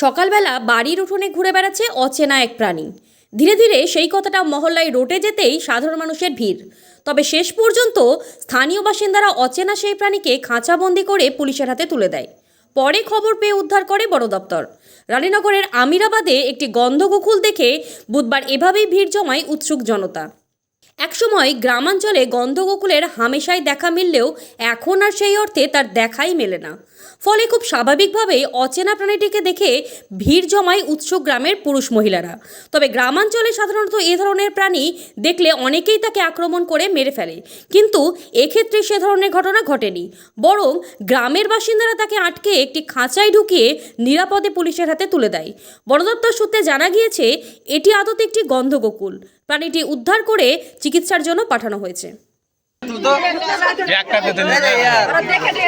সকালবেলা বাড়ির উঠোনে ঘুরে বেড়াচ্ছে অচেনা এক প্রাণী। ধীরে ধীরে সেই কথাটা মহল্লায় রটে যেতেই সাধারণ মানুষের ভিড়। তবে শেষ পর্যন্ত স্থানীয় বাসিন্দারা অচেনা সেই প্রাণীকে খাঁচাবন্দি করে পুলিশের হাতে তুলে দেয়। পরে খবর পেয়ে উদ্ধার করে বড় দপ্তর। রানীনগরের আমিরাবাদে একটি গন্ধগোকুল দেখে বুধবার এভাবেই ভিড় জমায় উৎসুক জনতা। একসময় গ্রামাঞ্চলে গন্ধগোকুলের হামেশাই দেখা মিললেও এখন আর সেই অর্থে তার দেখাই মেলে না। ফলে খুব স্বাভাবিকভাবেই অচেনা প্রাণীটিকে দেখে ভিড় জমায় উৎসুক গ্রামের পুরুষ মহিলারা তবে গ্রামাঞ্চলে সাধারণত এ ধরনের প্রাণী দেখলে অনেকেই তাকে আক্রমণ করে মেরে ফেলে কিন্তু এক্ষেত্রে সে ধরনের ঘটনা ঘটেনি বরং গ্রামের বাসিন্দারা তাকে আটকে একটি খাঁচায় ঢুকিয়ে নিরাপদে পুলিশের হাতে তুলে দেয় বন দপ্তর সূত্রে জানা গিয়েছে এটি আদতে একটি গন্ধগোকুল প্রাণীটি উদ্ধার করে চিকিৎসার জন্য পাঠানো হয়েছে একটা দিতে দিতে